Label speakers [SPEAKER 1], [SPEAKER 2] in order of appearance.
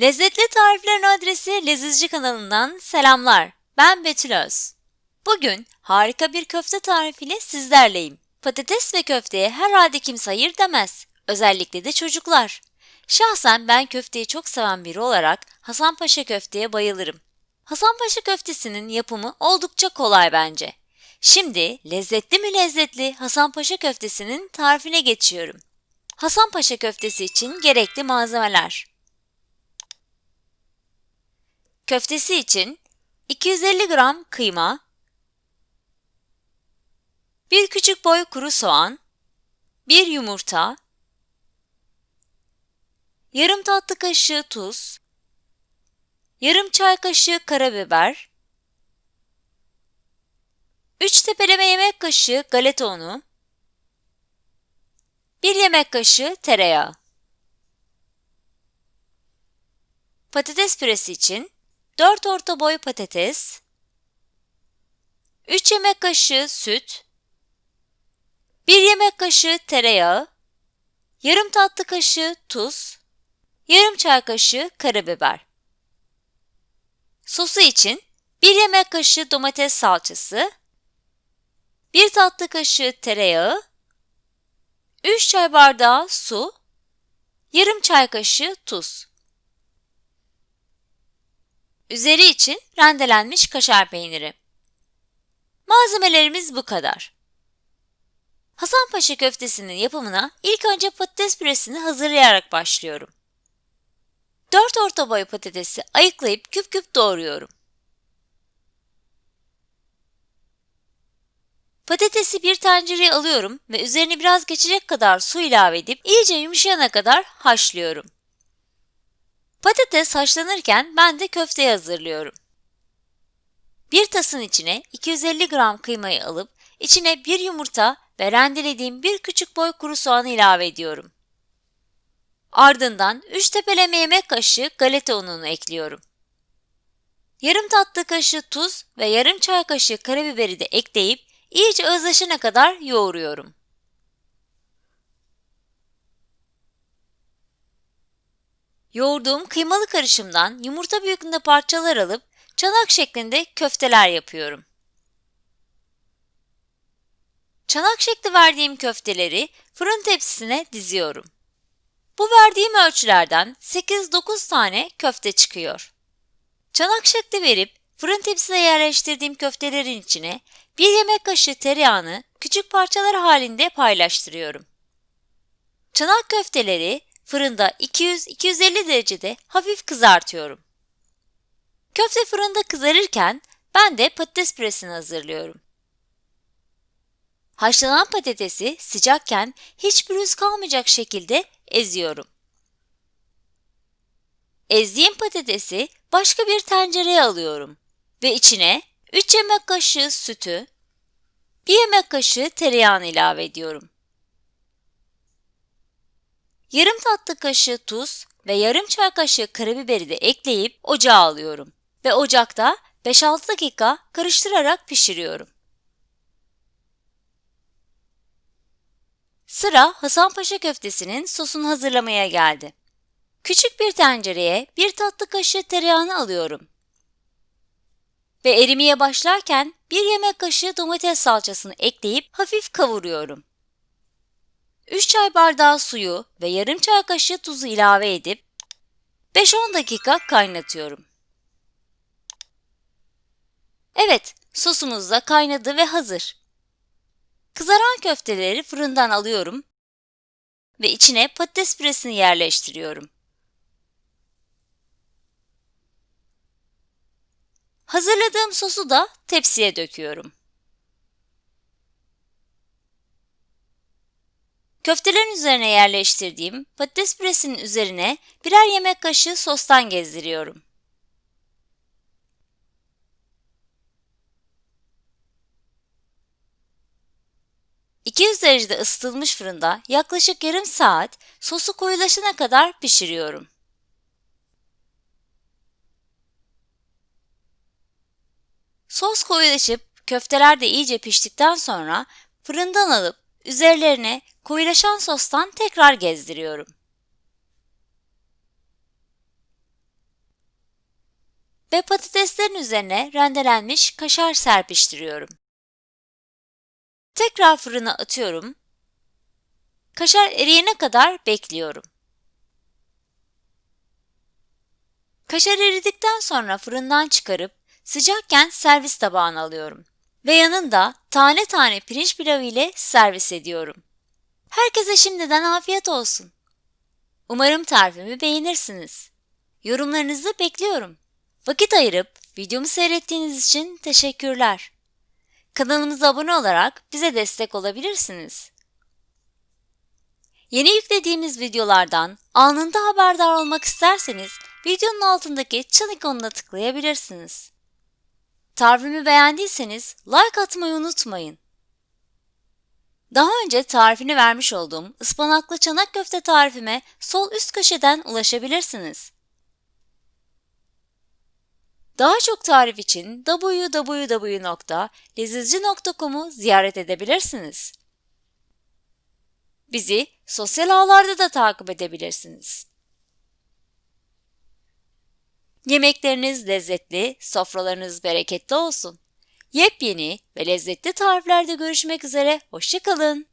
[SPEAKER 1] Lezzetli Tariflerin Adresi Lezizci kanalından selamlar. Ben Betül Öz. Bugün harika bir köfte tarifiyle sizlerleyim. Patates ve köfteye herhalde kimse hayır demez. Özellikle de çocuklar. Şahsen ben köfteyi çok seven biri olarak Hasanpaşa köfteye bayılırım. Hasanpaşa köftesinin yapımı oldukça kolay bence. Şimdi lezzetli mi lezzetli Hasanpaşa köftesinin tarifine geçiyorum. Hasanpaşa köftesi için gerekli malzemeler. Köftesi için 250 gram kıyma, 1 küçük boy kuru soğan, 1 yumurta, yarım tatlı kaşığı tuz, yarım çay kaşığı karabiber, 3 tepeleme yemek kaşığı galeta unu, 1 yemek kaşığı tereyağı. Patates püresi için 4 orta boy patates, 3 yemek kaşığı süt, 1 yemek kaşığı tereyağı, yarım tatlı kaşığı tuz, yarım çay kaşığı karabiber. Sosu için 1 yemek kaşığı domates salçası, 1 tatlı kaşığı tereyağı, 3 çay bardağı su, yarım çay kaşığı tuz. Üzeri için rendelenmiş kaşar peyniri. Malzemelerimiz bu kadar. Hasanpaşa köftesinin yapımına ilk önce patates püresini hazırlayarak başlıyorum. 4 orta boy patatesi ayıklayıp küp küp doğruyorum. Patatesi bir tencereye alıyorum ve üzerine biraz geçecek kadar su ilave edip iyice yumuşayana kadar haşlıyorum. Patates haşlanırken ben de köfteyi hazırlıyorum. Bir tasın içine 250 gram kıymayı alıp içine bir yumurta ve rendelediğim bir küçük boy kuru soğanı ilave ediyorum. Ardından 3 tepeleme yemek kaşığı galeta ununu ekliyorum. Yarım tatlı kaşığı tuz ve yarım çay kaşığı karabiberi de ekleyip iyice özleşene kadar yoğuruyorum. Yoğurduğum kıymalı karışımdan yumurta büyüklüğünde parçalar alıp çanak şeklinde köfteler yapıyorum. Çanak şekli verdiğim köfteleri fırın tepsisine diziyorum. Bu verdiğim ölçülerden 8-9 tane köfte çıkıyor. Çanak şekli verip fırın tepsisine yerleştirdiğim köftelerin içine bir yemek kaşığı tereyağını küçük parçalar halinde paylaştırıyorum. Çanak köfteleri fırında 200-250 derecede hafif kızartıyorum. Köfte fırında kızarırken ben de patates püresini hazırlıyorum. Haşlanan patatesi sıcakken hiç pürüz kalmayacak şekilde eziyorum. Ezdiğim patatesi başka bir tencereye alıyorum ve içine 3 yemek kaşığı sütü, 1 yemek kaşığı tereyağını ilave ediyorum. Yarım tatlı kaşığı tuz ve yarım çay kaşığı karabiberi de ekleyip ocağa alıyorum ve ocakta 5-6 dakika karıştırarak pişiriyorum. Sıra Hasanpaşa köftesinin sosunu hazırlamaya geldi. Küçük bir tencereye bir tatlı kaşığı tereyağını alıyorum. Ve erimeye başlarken bir yemek kaşığı domates salçasını ekleyip hafif kavuruyorum. 3 çay bardağı suyu ve yarım çay kaşığı tuzu ilave edip 5-10 dakika kaynatıyorum. Evet, sosumuz da kaynadı ve hazır. Kızaran köfteleri fırından alıyorum ve içine patates püresini yerleştiriyorum. Hazırladığım sosu da tepsiye döküyorum. Köftelerin üzerine yerleştirdiğim patates püresinin üzerine birer yemek kaşığı sostan gezdiriyorum. ...200 derecede ısıtılmış fırında yaklaşık yarım saat sosu koyulaşana kadar pişiriyorum. Sos koyulaşıp köfteler de iyice piştikten sonra fırından alıp üzerlerine koyulaşan sostan tekrar gezdiriyorum. ve patateslerin üzerine rendelenmiş kaşar serpiştiriyorum. Tekrar fırına atıyorum. Kaşar eriyene kadar bekliyorum. Kaşar eridikten sonra fırından çıkarıp sıcakken servis tabağına alıyorum ve yanında tane tane pirinç pilavı ile servis ediyorum. Herkese şimdiden afiyet olsun. Umarım tarifimi beğenirsiniz. Yorumlarınızı bekliyorum. Vakit ayırıp videomu seyrettiğiniz için teşekkürler. Kanalımıza abone olarak bize destek olabilirsiniz. Yeni yüklediğimiz videolardan anında haberdar olmak isterseniz videonun altındaki çan ikonuna tıklayabilirsiniz. Tarifimi beğendiyseniz like atmayı unutmayın. Daha önce tarifini vermiş olduğum ıspanaklı çanak köfte tarifime sol üst köşeden ulaşabilirsiniz. Daha çok tarif için www.lezizci.com'u ziyaret edebilirsiniz. Bizi sosyal ağlarda da takip edebilirsiniz. Yemekleriniz lezzetli, sofralarınız bereketli olsun. Yepyeni ve lezzetli tariflerde görüşmek üzere, hoşçakalın.